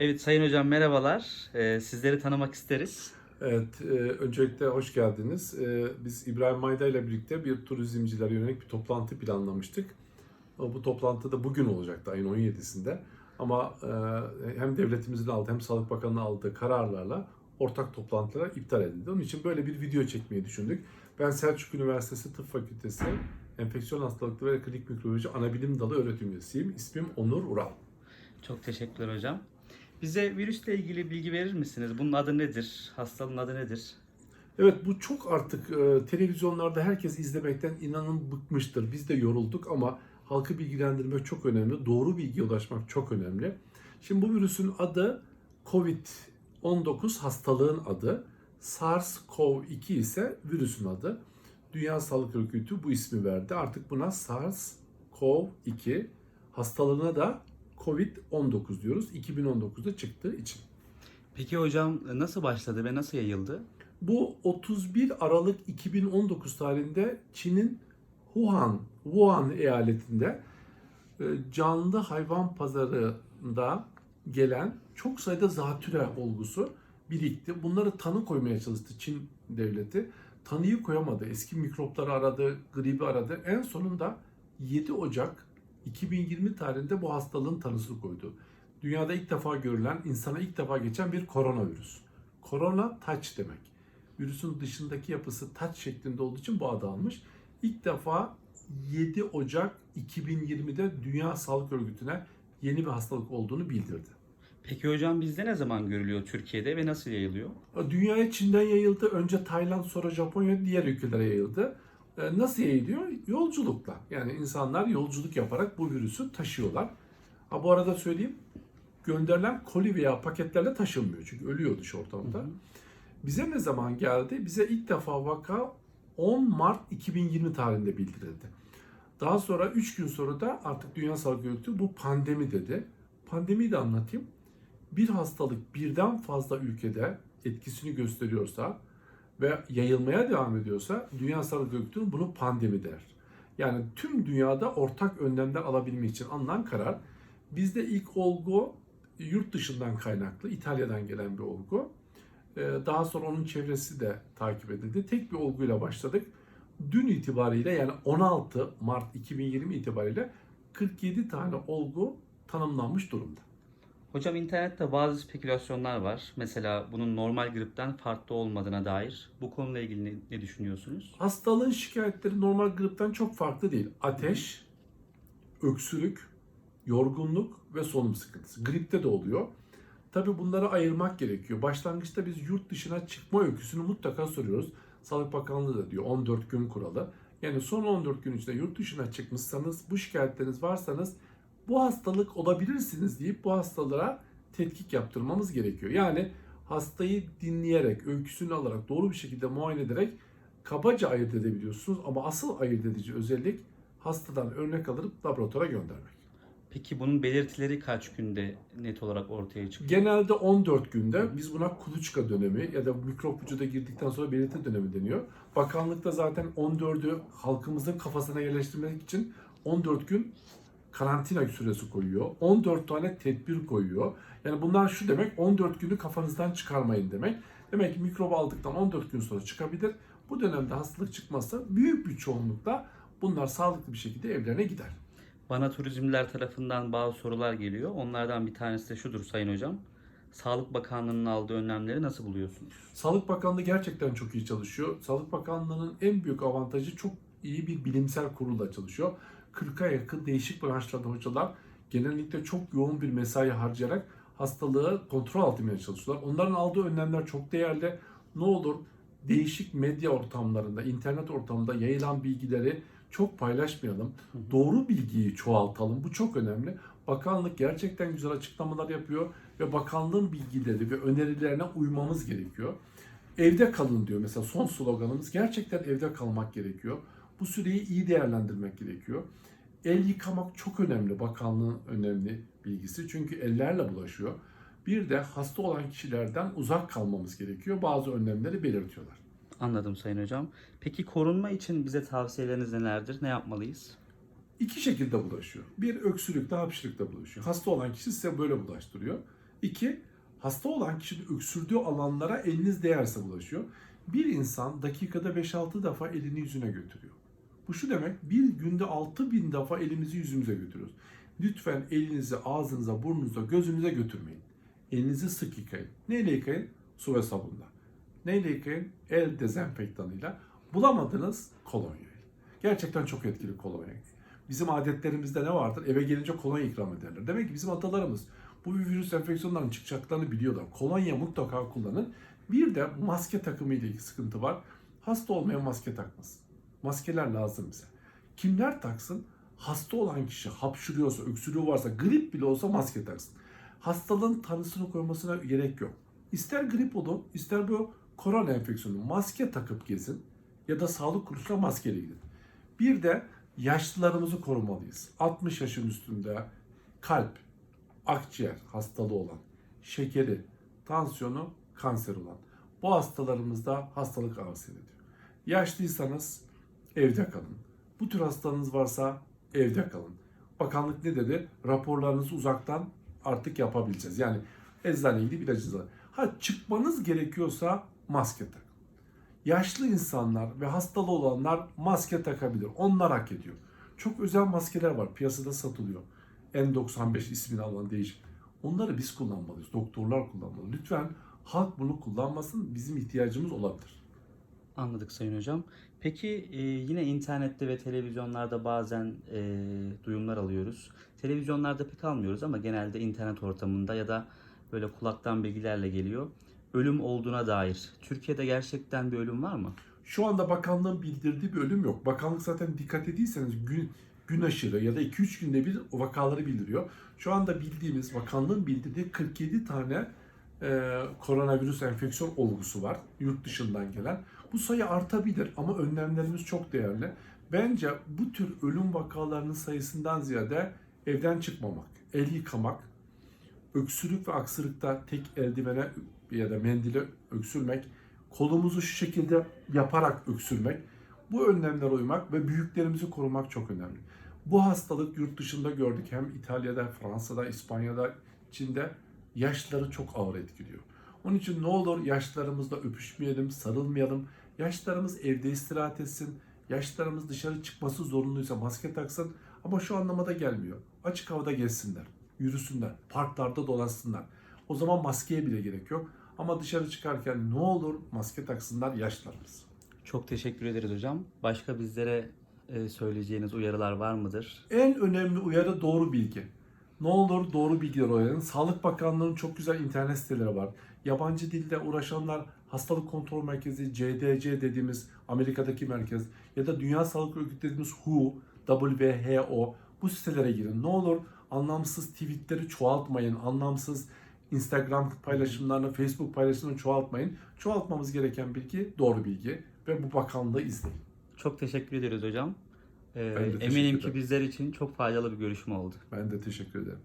Evet Sayın Hocam merhabalar. Ee, sizleri tanımak isteriz. Evet, e, öncelikle hoş geldiniz. E, biz İbrahim Mayda ile birlikte bir turizmcilere yönelik bir toplantı planlamıştık. Ama Bu toplantı da bugün olacaktı ayın 17'sinde. Ama e, hem devletimizin aldığı hem Sağlık Bakanı'nın aldığı kararlarla ortak toplantılar iptal edildi. Onun için böyle bir video çekmeyi düşündük. Ben Selçuk Üniversitesi Tıp Fakültesi Enfeksiyon Hastalıkları ve Klinik Mikrobiyoloji Anabilim Dalı öğretim üyesiyim. İsmim Onur Ural. Çok teşekkürler hocam. Bize virüsle ilgili bilgi verir misiniz? Bunun adı nedir? Hastalığın adı nedir? Evet bu çok artık e, televizyonlarda herkes izlemekten inanın bıkmıştır. Biz de yorulduk ama halkı bilgilendirmek çok önemli. Doğru bilgiye ulaşmak çok önemli. Şimdi bu virüsün adı COVID-19 hastalığın adı. SARS-CoV-2 ise virüsün adı. Dünya Sağlık Örgütü bu ismi verdi. Artık buna SARS-CoV-2 hastalığına da COVID-19 diyoruz. 2019'da çıktığı için. Peki hocam nasıl başladı ve nasıl yayıldı? Bu 31 Aralık 2019 tarihinde Çin'in Wuhan, Wuhan eyaletinde e, canlı hayvan pazarında gelen çok sayıda zatüre olgusu birikti. Bunları tanı koymaya çalıştı Çin devleti. Tanıyı koyamadı. Eski mikropları aradı, gribi aradı. En sonunda 7 Ocak 2020 tarihinde bu hastalığın tanısını koydu. Dünyada ilk defa görülen, insana ilk defa geçen bir koronavirüs. Korona touch demek. Virüsün dışındaki yapısı touch şeklinde olduğu için bu adı almış. İlk defa 7 Ocak 2020'de Dünya Sağlık Örgütü'ne yeni bir hastalık olduğunu bildirdi. Peki hocam bizde ne zaman görülüyor Türkiye'de ve nasıl yayılıyor? Dünyaya Çin'den yayıldı. Önce Tayland sonra Japonya diğer ülkelere yayıldı. Ee, Nasıl yayılıyor? Yolculukla. Yani insanlar yolculuk yaparak bu virüsü taşıyorlar. Ha bu arada söyleyeyim. Gönderilen koli veya paketlerle taşınmıyor. Çünkü ölüyor dış ortamda. Bize ne zaman geldi? Bize ilk defa vaka 10 Mart 2020 tarihinde bildirildi. Daha sonra 3 gün sonra da artık Dünya Sağlık Örgütü bu pandemi dedi. Pandemiyi de anlatayım. Bir hastalık birden fazla ülkede etkisini gösteriyorsa ve yayılmaya devam ediyorsa Dünya Sağlık Örgütü bunu pandemi der. Yani tüm dünyada ortak önlemler alabilmek için alınan karar. Bizde ilk olgu yurt dışından kaynaklı, İtalya'dan gelen bir olgu. Ee, Daha sonra onun çevresi de takip edildi. Tek bir olguyla başladık. Dün itibariyle yani 16 Mart 2020 itibariyle 47 tane olgu tanımlanmış durumda. Hocam internette bazı spekülasyonlar var. Mesela bunun normal gripten farklı olmadığına dair. Bu konuyla ilgili ne, ne düşünüyorsunuz? Hastalığın şikayetleri normal gripten çok farklı değil. Ateş, öksürük, yorgunluk ve solunum sıkıntısı. Gripte de oluyor. Tabii bunları ayırmak gerekiyor. Başlangıçta biz yurt dışına çıkma öyküsünü mutlaka soruyoruz. Sağlık Bakanlığı da diyor 14 gün kuralı. Yani son 14 gün içinde yurt dışına çıkmışsanız, bu şikayetleriniz varsanız bu hastalık olabilirsiniz deyip bu hastalara tetkik yaptırmamız gerekiyor. Yani hastayı dinleyerek, öyküsünü alarak, doğru bir şekilde muayene ederek kabaca ayırt edebiliyorsunuz. Ama asıl ayırt edici özellik hastadan örnek alıp laboratuvara göndermek. Peki bunun belirtileri kaç günde net olarak ortaya çıkıyor? Genelde 14 günde biz buna kuluçka dönemi ya da mikrop vücuda girdikten sonra belirti dönemi deniyor. Bakanlıkta zaten 14'ü halkımızın kafasına yerleştirmek için 14 gün karantina süresi koyuyor. 14 tane tedbir koyuyor. Yani bunlar şu demek 14 günü kafanızdan çıkarmayın demek. Demek ki mikrobu aldıktan 14 gün sonra çıkabilir. Bu dönemde hastalık çıkmazsa büyük bir çoğunlukla bunlar sağlıklı bir şekilde evlerine gider. Bana turizmciler tarafından bazı sorular geliyor. Onlardan bir tanesi de şudur Sayın Hocam. Sağlık Bakanlığı'nın aldığı önlemleri nasıl buluyorsunuz? Sağlık Bakanlığı gerçekten çok iyi çalışıyor. Sağlık Bakanlığı'nın en büyük avantajı çok iyi bir bilimsel kurulla çalışıyor. 40'a yakın değişik branşlarda hocalar genellikle çok yoğun bir mesai harcayarak hastalığı kontrol altına çalışıyorlar. Onların aldığı önlemler çok değerli. Ne olur değişik medya ortamlarında, internet ortamında yayılan bilgileri çok paylaşmayalım. Doğru bilgiyi çoğaltalım. Bu çok önemli. Bakanlık gerçekten güzel açıklamalar yapıyor ve bakanlığın bilgileri ve önerilerine uymamız gerekiyor. Evde kalın diyor mesela son sloganımız. Gerçekten evde kalmak gerekiyor. Bu süreyi iyi değerlendirmek gerekiyor. El yıkamak çok önemli. Bakanlığın önemli bilgisi. Çünkü ellerle bulaşıyor. Bir de hasta olan kişilerden uzak kalmamız gerekiyor. Bazı önlemleri belirtiyorlar. Anladım Sayın Hocam. Peki korunma için bize tavsiyeleriniz nelerdir? Ne yapmalıyız? İki şekilde bulaşıyor. Bir öksürükle, hapşırıkla bulaşıyor. Hasta olan kişi size böyle bulaştırıyor. İki, hasta olan kişinin öksürdüğü alanlara eliniz değerse bulaşıyor. Bir insan dakikada 5-6 defa elini yüzüne götürüyor. Bu şu demek, bir günde 6000 defa elimizi yüzümüze götürüyoruz. Lütfen elinizi ağzınıza, burnunuza, gözünüze götürmeyin. Elinizi sık yıkayın. Neyle yıkayın? Su ve sabunla. Neyle yıkayın? El dezenfektanıyla. Bulamadınız kolonya. Gerçekten çok etkili kolonya. Bizim adetlerimizde ne vardır? Eve gelince kolonya ikram ederler. Demek ki bizim atalarımız bu virüs enfeksiyonların çıkacaklarını biliyorlar. Kolonya mutlaka kullanın. Bir de maske takımı ile ilgili sıkıntı var. Hasta olmayan maske takmasın. Maskeler lazım bize. Kimler taksın? Hasta olan kişi hapşırıyorsa, öksürüğü varsa, grip bile olsa maske taksın. Hastalığın tanısını koymasına gerek yok. İster grip olun, ister bu korona enfeksiyonu maske takıp gezin ya da sağlık kuruluşuna maskeyle gidin. Bir de yaşlılarımızı korumalıyız. 60 yaşın üstünde kalp, akciğer hastalığı olan, şekeri, tansiyonu, kanser olan. Bu hastalarımızda hastalık ağır seyrediyor. Yaşlıysanız evde kalın. Bu tür hastalığınız varsa evde kalın. Bakanlık ne dedi? Raporlarınızı uzaktan artık yapabileceğiz. Yani eczaneye gidip ilacınızı alın. Ha çıkmanız gerekiyorsa maske takın. Yaşlı insanlar ve hastalı olanlar maske takabilir. Onlar hak ediyor. Çok özel maskeler var. Piyasada satılıyor. N95 ismini alan değişik. Onları biz kullanmalıyız. Doktorlar kullanmalı. Lütfen halk bunu kullanmasın. Bizim ihtiyacımız olabilir. Anladık Sayın Hocam. Peki e, yine internette ve televizyonlarda bazen e, duyumlar alıyoruz. Televizyonlarda pek almıyoruz ama genelde internet ortamında ya da böyle kulaktan bilgilerle geliyor. Ölüm olduğuna dair. Türkiye'de gerçekten bir ölüm var mı? Şu anda bakanlığın bildirdiği bir ölüm yok. Bakanlık zaten dikkat ediyseniz gün gün aşırı ya da 2-3 günde bir vakaları bildiriyor. Şu anda bildiğimiz bakanlığın bildirdiği 47 tane e, koronavirüs enfeksiyon olgusu var yurt dışından gelen. Bu sayı artabilir ama önlemlerimiz çok değerli. Bence bu tür ölüm vakalarının sayısından ziyade evden çıkmamak, el yıkamak, öksürük ve aksırıkta tek eldivene ya da mendile öksürmek, kolumuzu şu şekilde yaparak öksürmek, bu önlemlere uymak ve büyüklerimizi korumak çok önemli. Bu hastalık yurt dışında gördük. Hem İtalya'da, Fransa'da, İspanya'da, Çin'de yaşlıları çok ağır etkiliyor. Onun için ne olur yaşlılarımızla öpüşmeyelim, sarılmayalım. Yaşlılarımız evde istirahat etsin. Yaşlılarımız dışarı çıkması zorunluysa maske taksın. Ama şu anlamada gelmiyor. Açık havada gezsinler, yürüsünler, parklarda dolaşsınlar. O zaman maskeye bile gerek yok. Ama dışarı çıkarken ne olur maske taksınlar yaşlılarımız. Çok teşekkür ederiz hocam. Başka bizlere e, söyleyeceğiniz uyarılar var mıdır? En önemli uyarı doğru bilgi. Ne olur doğru bilgiler oynayın. Sağlık Bakanlığı'nın çok güzel internet siteleri var. Yabancı dilde uğraşanlar Hastalık Kontrol Merkezi, CDC dediğimiz Amerika'daki merkez ya da Dünya Sağlık Örgütü dediğimiz WHO, WHO bu sitelere girin. Ne olur anlamsız tweetleri çoğaltmayın. Anlamsız Instagram paylaşımlarını, Facebook paylaşımlarını çoğaltmayın. Çoğaltmamız gereken bilgi doğru bilgi ve bu bakanlığı izleyin. Çok teşekkür ederiz hocam. E, teşekkür eminim ki ederim. bizler için çok faydalı bir görüşme oldu. Ben de teşekkür ederim.